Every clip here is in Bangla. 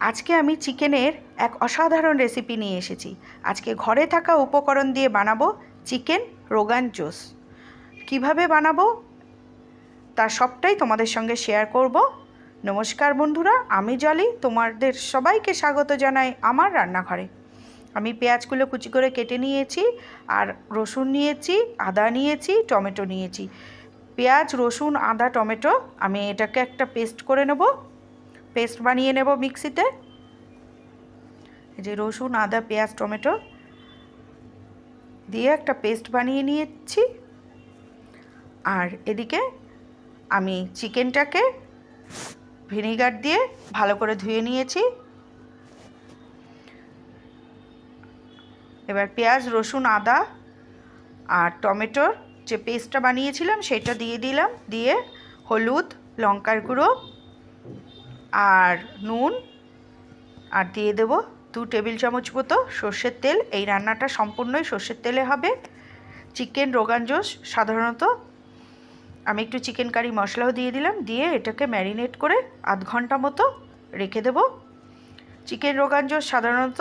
আজকে আমি চিকেনের এক অসাধারণ রেসিপি নিয়ে এসেছি। আজকে ঘরে থাকা উপকরণ দিয়ে বানাবো চিকেন রোগান জোস। কীভাবে বানাবো? তার সবটাই তোমাদের সঙ্গে শেয়ার করব। নমস্কার বন্ধুরা, আমি জলি, তোমাদের সবাইকে স্বাগত জানাই আমার রান্নাঘরে। আমি পেঁয়াজগুলো কুচি করে কেটে নিয়েছি, আর রসুন নিয়েছি, আদা নিয়েছি, টমেটো নিয়েছি। পেঁয়াজ, রসুন, আদা, টমেটো, আমি এটাকে একটা পেস্ট করে নেব। পেস্ট বানিয়ে নেব মিক্সিতে। এই যে রসুন, আদা, পেঁয়াজ, টমেটো দিয়ে একটা পেস্ট বানিয়ে নিয়েছি। আর এদিকে আমি চিকেনটাকে ভিনিগার দিয়ে ভালো করে ধুয়ে নিয়েছি। এবার পেঁয়াজ, রসুন, আদা আর টমেটোর যে পেস্টটা বানিয়েছিলাম, সেটা দিয়ে দিলাম। দিয়ে হলুদ, লঙ্কার গুঁড়ো আর নুন, আর দিয়ে দেবো দু টেবিল চামচ মতো সর্ষের তেল। এই রান্নাটা সম্পূর্ণই সর্ষের তেলে হবে। চিকেন রোগান জোস সাধারণত। আমি একটু চিকেন কারি মশলাও দিয়ে দিলাম, দিয়ে এটাকে ম্যারিনেট করে আধ ঘণ্টা মতো রেখে দেব। চিকেন রোগান জোস সাধারণত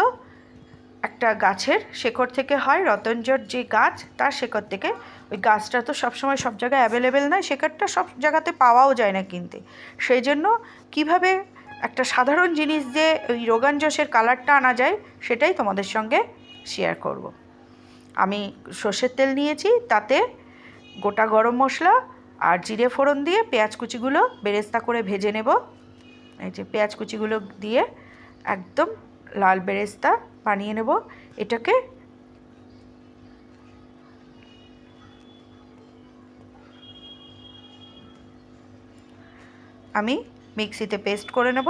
একটা গাছের শেকড় থেকে হয়, রতনজোর যে গাছ, তার শেকড় থেকে। ওই গাছটা তো সবসময় সব জায়গায় অ্যাভেলেবেল নয়, শেকড়টা সব জায়গাতে পাওয়াও যায় না কিনতে। সেই জন্য কীভাবে একটা সাধারণ জিনিস যে ওই রোগান জোসের কালারটা আনা যায়, সেটাই তোমাদের সঙ্গে শেয়ার করব। আমি সর্ষের তেল নিয়েছি, তাতে গোটা গরম মশলা আর জিরে ফোড়ন দিয়ে পেঁয়াজ কুচিগুলো বেরেস্তা করে ভেজে নেব। এই যে পেঁয়াজ কুচিগুলো দিয়ে একদম লাল বেরেস্তা বানিয়ে নেব। এটাকে আমি মিক্সিতে পেস্ট করে নেব।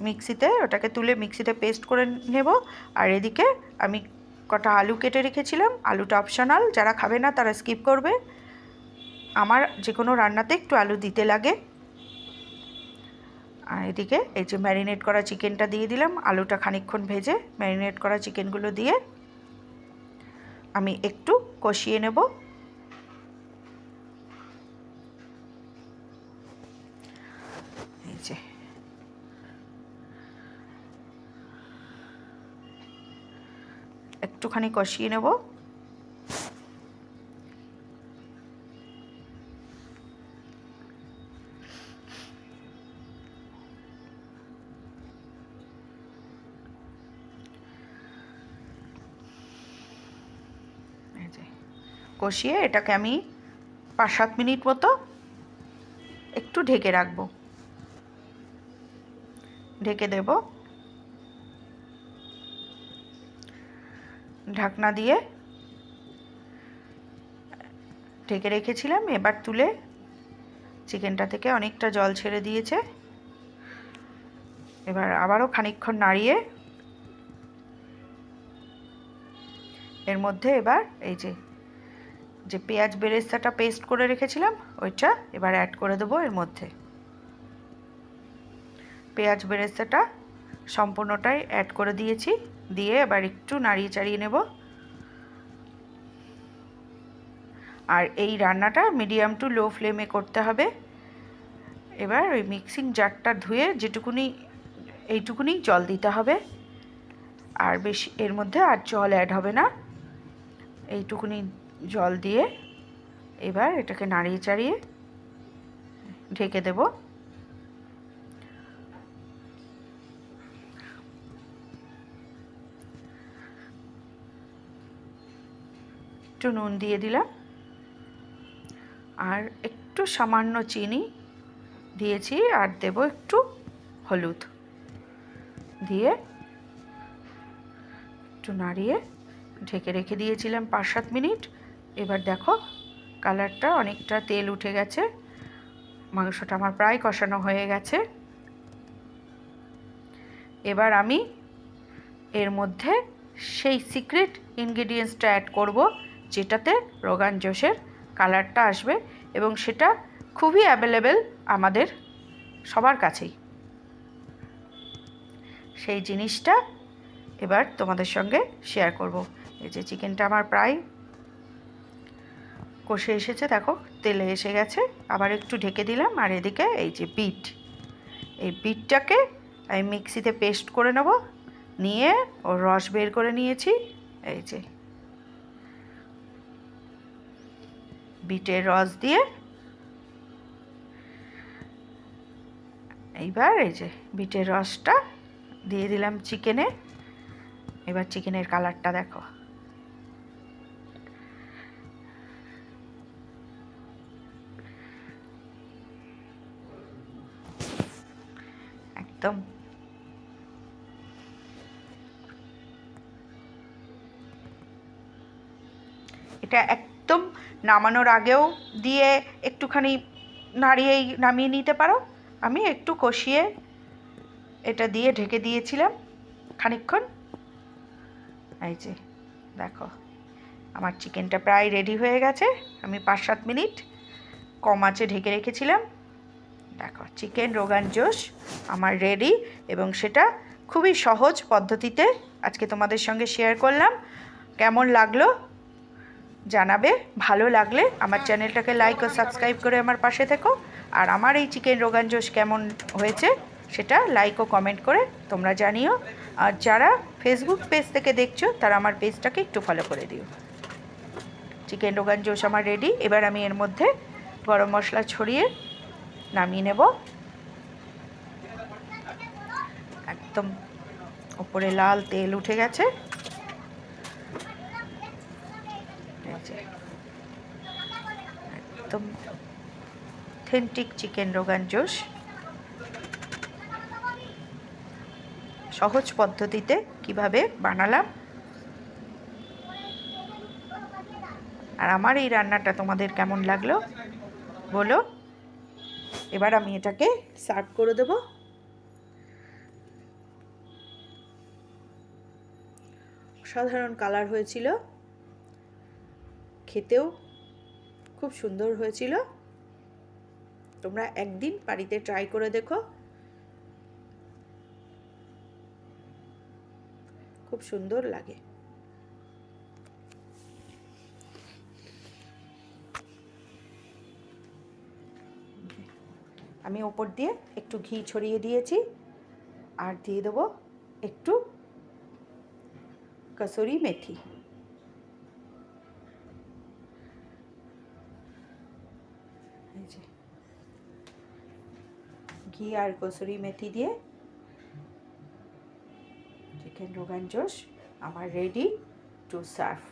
মিক্সিতে, ওটাকে তুলে মিক্সিতে পেস্ট করে নেব। আর এদিকে আমি কটা আলু কেটে রেখেছিলাম। আলুটা অপশনাল, যারা খাবে না তারা স্কিপ করবে। আমার যে কোনো রান্নাতে একটু আলু দিতে লাগে। আর এদিকে এই যে ম্যারিনেট করা চিকেনটা দিয়ে দিলাম, আলুটা খানিকক্ষণ ভেজে ম্যারিনেট করা চিকেনগুলো দিয়ে আমি একটু কষিয়ে নেব। এই যে। একটুখানি কষিয়ে নেব। কষিয়ে এটাকে আমি পাঁচ সাত মিনিট মতো একটু ঢেকে রাখব। ঢেকে দেব। ঢাকনা দিয়ে ঢেকে রেখেছিলাম। এবার তুলে চিকেনটা থেকে অনেকটা জল ছেড়ে দিয়েছে। এবার আবারও খানিকক্ষণ নাড়িয়ে এর মধ্যে এবার এই যে যে পেঁয়াজ বেরেস্তাটা পেস্ট করে রেখেছিলাম, ওইটা এবার অ্যাড করে দেবো এর মধ্যে। পেঁয়াজ বেরেস্তাটা সম্পূর্ণটাই অ্যাড করে দিয়েছি, দিয়ে এবার একটু নাড়িয়ে চাড়িয়ে নেব। আর এই রান্নাটা মিডিয়াম টু লো ফ্লেমে করতে হবে। এবার ওই মিক্সিং জারটা ধুয়ে যেটুকুনি, এইটুকুনি জল দিতে হবে। আর বেশি, এর মধ্যে আর জল অ্যাড হবে না। এইটুকুনি জল দিয়ে এবার এটাকে নাড়িয়ে চাড়িয়ে ঢেকে দেব। একটু নুন দিয়ে দিলাম। আর একটু সামান্য চিনি দিয়েছি আর দেব একটু হলুদ দিয়ে একটু নাড়িয়ে ঢেকে রেখে দিয়েছিলাম পাঁচ সাত মিনিট। এবার দেখো, কালারটা অনেকটা তেল উঠে গেছে। মাংসটা আমার প্রায় কষানো হয়ে গেছে। এবার আমি এর মধ্যে সেই সিক্রেট ইনগ্রিডিয়েন্টসটা অ্যাড করব, যেটাতে রোগান জোশের কালারটা আসবে এবং সেটা খুবই অ্যাভেলেবেল আমাদের সবার কাছেই। সেই জিনিসটা এবার তোমাদের সঙ্গে শেয়ার করব। এই যে চিকেনটা আমার প্রায় কষে এসেছে, দেখো, তেলে এসে গেছে। আবার একটু ঢেকে দিলাম, আর এদিকে এই যে বিট। এই বিটটাকে আমি মিক্সিতে পেস্ট করে নেব। নিয়ে ওর রস বের করে নিয়েছি, এই যে। বিটের রস দিয়ে। এইবার এই যে বিটের রসটা দিয়ে দিলাম চিকেনে। এবার চিকেনের কালারটা দেখো। একদম। এটা একদম নামানোর আগেও দিয়ে একটুখানি নাড়িয়েই নামিয়ে নিতে পারো। আমি একটু কষিয়ে এটা দিয়ে ঢেকে দিয়েছিলাম খানিকক্ষণ। এই যে, দেখো, আমার চিকেনটা প্রায় রেডি হয়ে গেছে। আমি পাঁচ সাত মিনিট কম আছে ঢেকে রেখেছিলাম। দেখো চিকেন রোগান জোশ আমার রেডি এবং সেটা খুবই সহজ পদ্ধতিতে আজকে তোমাদের সঙ্গে শেয়ার করলাম। কেমন লাগল জানাবে, ভালো লাগলে আমার চ্যানেলটাকে লাইক ও সাবস্ক্রাইব করে আমার পাশে থেকো। আর আমার এই চিকেন রোগান জোশ কেমন হয়েছে সেটা লাইক ও কমেন্ট করে তোমরা জানিও। আর যারা ফেসবুক পেজ থেকে দেখছ, তারা আমার পেজটাকে একটু ফলো করে দিও। চিকেন রোগান জোশ আমার রেডি এবার আমি এর মধ্যে গরম মশলা ছড়িয়ে নামিয়ে নেব। একদম ওপরে লাল তেল উঠে গেছে। একদম অথেন্টিক চিকেন রোগান জোশ সহজ পদ্ধতিতে কীভাবে বানালাম। আর আমার এই রান্নাটা তোমাদের কেমন লাগল বলো। এবার আমি এটাকে সার্ভ করে দেব। সাধারণ কালার হয়েছিল। খেতেও খুব সুন্দর হয়েছিল। তোমরা একদিন বাড়িতে ট্রাই করে দেখো। খুব সুন্দর লাগে। আমি ওপর দিয়ে একটু ঘি ছড়িয়ে দিয়েছি আর দিয়ে দেবো একটু কসুরি মেথি। ঘি আর কসুরি মেথি দিয়ে চিকেন রোগান জোশ আমার রেডি টু সার্ভ